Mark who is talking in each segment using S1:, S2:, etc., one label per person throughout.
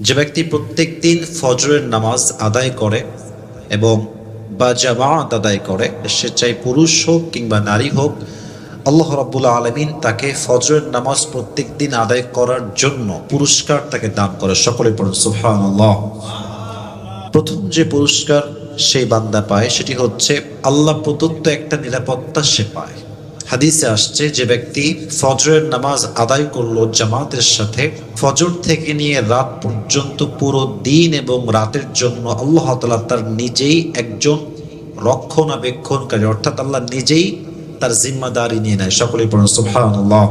S1: যে ব্যক্তি প্রত্যেক দিন ফজরের নামাজ আদায় করে এবং বা জামাত আদায় করে, সে চাই পুরুষ হোক কিংবা নারী হোক, আল্লাহ রাব্বুল আলমিন তাকে ফজরের নামাজ প্রত্যেক দিন আদায় করার জন্য পুরস্কার তাকে দান করে। সকলে পড়ুন প্রথম যে পুরস্কার সেই বান্দা পায়, সেটি হচ্ছে আল্লাহ প্রদত্ত একটা নিরাপত্তা সে পায়। হাদিসে আসছে যে ব্যক্তি ফজরের নামাজ আদায় করল জামাতের সাথে, ফজর থেকে নিয়ে রাত পর্যন্ত পুরো দিন এবং রাতের জন্য আল্লাহ তালা তার নিজেই একজন রক্ষণাবেক্ষণকারী, অর্থাৎ আল্লাহ নিজেই তার জিম্মাদারি নিয়ে নেয় পড়ুন, সুবহানাল্লাহ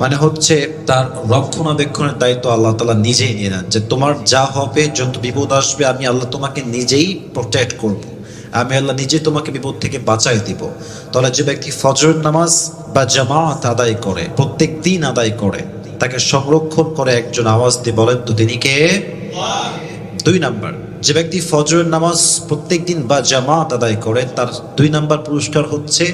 S1: মানে হচ্ছে তার রক্ষণাবেক্ষণের দায়িত্ব আল্লাহ তালা নিজেই নিয়ে নেন যে তোমার যা হবে, যত বিপদ আসবে, আমি আল্লাহ তোমাকে নিজেই প্রোটেক্ট করব। আমি আল্লাহ নিজে তোমাকে বিপদ থেকে বাঁচাই দিব। তাহলে যে ব্যক্তি ফজর নামাজ বা জামাত আদায় করে, প্রত্যেক দিন আদায় করে, তাকে সংরক্ষণ করে একজন আওয়াজ দিয়ে বলেন তো তিনি কে? দুই নাম্বার, যে ব্যক্তি ফজরের নামাজ প্রত্যেক দিন বা জামাত আদায় করে, তার দুই নাম্বার পুরস্কার হচ্ছে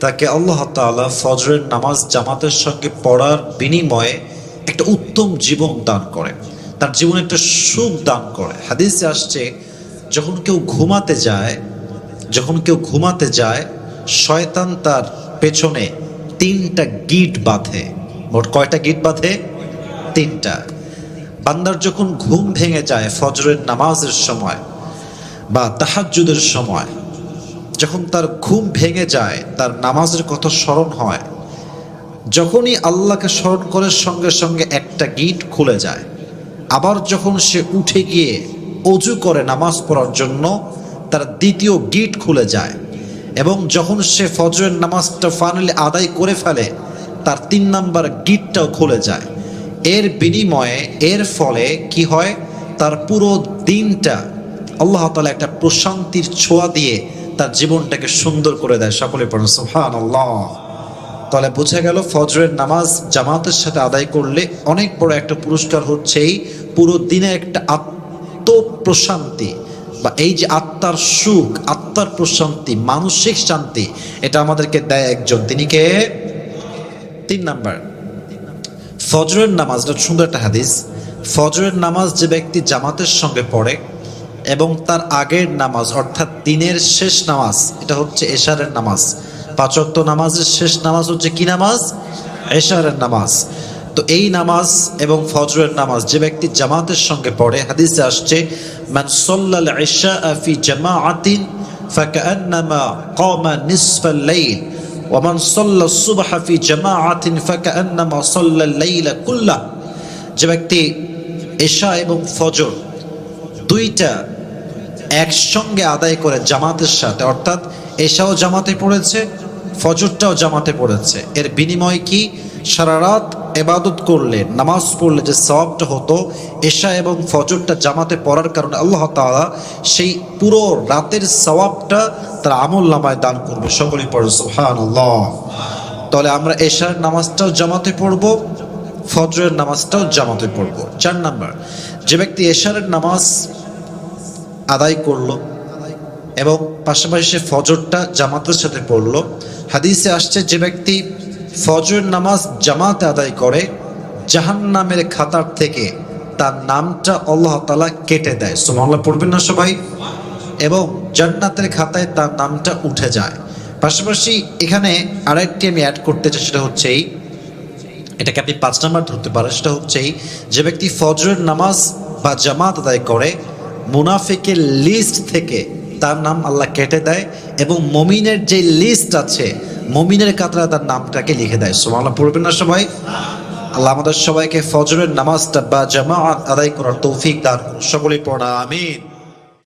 S1: তাকে আল্লাহ তাআলা ফজরের নামাজ জামাতের সঙ্গে পড়ার বিনিময়ে একটা উত্তম জীবন দান করে। তার জীবনে একটা সুখ দান করে। হাদিসে আসছে, যখন কেউ ঘুমাতে যায় যখন কেউ ঘুমাতে যায়, শয়তান তার পেছনে তিনটা গিট বাঁধে। মোট কয়টা গিট বাঁধে? তিনটা। বান্দার যখন ঘুম ভেঙে যায় ফজরের নামাজের সময় বা তাহাজ্জুদের সময়, যখন তার ঘুম ভেঙে যায়, তার নামাজের কথা স্মরণ হয়, যখনই আল্লাহকে স্মরণ করে সঙ্গে সঙ্গে একটা গিট খুলে যায়। আবার যখন সে উঠে গিয়ে অজু করে নামাজ পড়ার জন্য তার দ্বিতীয় গিট খুলে যায় এবং যখন সে ফজরের নামাজটা ফাইনালি আদায় করে ফেলে, তার তিন নাম্বার গিটটাও খুলে যায়। এর বিনিময়ে, এর ফলে কি হয়? তার পুরো দিনটা আল্লাহ তালা একটা প্রশান্তির ছোঁয়া দিয়ে তার জীবনটাকে সুন্দর করে দেয়। সকলে পড়েন সুহান আল্লাহ তাহলে বোঝা গেল ফজরের নামাজ জামাতের সাথে আদায় করলে অনেক বড় একটা পুরস্কার হচ্ছেই পুরো দিনে একটা আত্মপ্রশান্তি। বা এই যে আত্মার সুখ, আত্মার প্রশান্তি, মানসিক শান্তি, এটা আমাদেরকে দেয় একজন। তিনি কে? তিন নাম্বার। ফজরের নামাজ, এটা সুন্দর একটা হাদিস। ফজরের নামাজ যে ব্যক্তি জামাতের সঙ্গে পড়ে এবং তার আগের নামাজ, অর্থাৎ দিনের শেষ নামাজ, এটা হচ্ছে এশারের নামাজ। পাঁচক্ত নামাজের শেষ নামাজ হচ্ছে কি নামাজ? এশারের নামাজ। তো এই নামাজ এবং ফজরের নামাজ যে ব্যক্তি জামাতের সঙ্গে পড়ে, হাদিসে আসছে, মান সাল্লাল ইশা ফি জামাআতিন ফাকান্নামা কামা নিসফাল লাইল ওমান সাল্লা সুবহ ফি জামাআতিন ফাকান্নামা সাল্লা লাইলা কুল্লা যে ব্যক্তি এশা এবং ফজর দুইটা একসঙ্গে আদায় করে জামাতের সাথে, অর্থাৎ এশাও জামাতে পড়েছে, ফজরটাও জামাতে পড়েছে। এর বিনিময় কি? সারা রাত এবাদত করলে, নামাজ পড়লে যে সবটা হতো, এশা এবং ফজরটা জামাতে পড়ার কারণে আল্লাহ তাআলা সেই পুরো রাতের সওয়াবটা তার আমল নামায় দান করবে। সকলেই পড়ে সুহান তাহলে আমরা এশার নামাজটাও জামাতে পড়ব, ফজরের নামাজটাও জামাতে পড়ব। চার নাম্বার, যে ব্যক্তি এশারের নামাজ আদায় করল এবং পাশাপাশি সে ফজরটা জামাতের সাথে পড়ল, হাদিসে আসছে যে ব্যক্তি ফজর নামাজ জামাতে আদায় করে জাহান নামের খাতার থেকে তার নামটা আল্লাহ তালা কেটে দেয়। সোমাল্লাহ পড়বেন না সবাই? এবং জান্নাতের খাতায় তার নামটা উঠে যায়। পাশাপাশি এখানে আরেকটি আমি অ্যাড করতে চাই, সেটা হচ্ছেই এটাকে আপনি পাঁচ নাম্বার ধরতে পারেন, সেটা হচ্ছেই যে ব্যক্তি ফজরের নামাজ বা জামাত আদায় করে, মুনাফিকের লিস্ট থেকে তার নাম আল্লাহ কেটে দেয় এবং মমিনের যে লিস্ট আছে মমিনের কাতরা তার নামটাকে লিখে দেয়। সোমালা পড়বেন না সবাই? আল্লাহ আমাদের সবাইকে ফজরের নামাজটা বা জামাত আদায় করার তৌফিক দান সকলে পড়া, আমিন।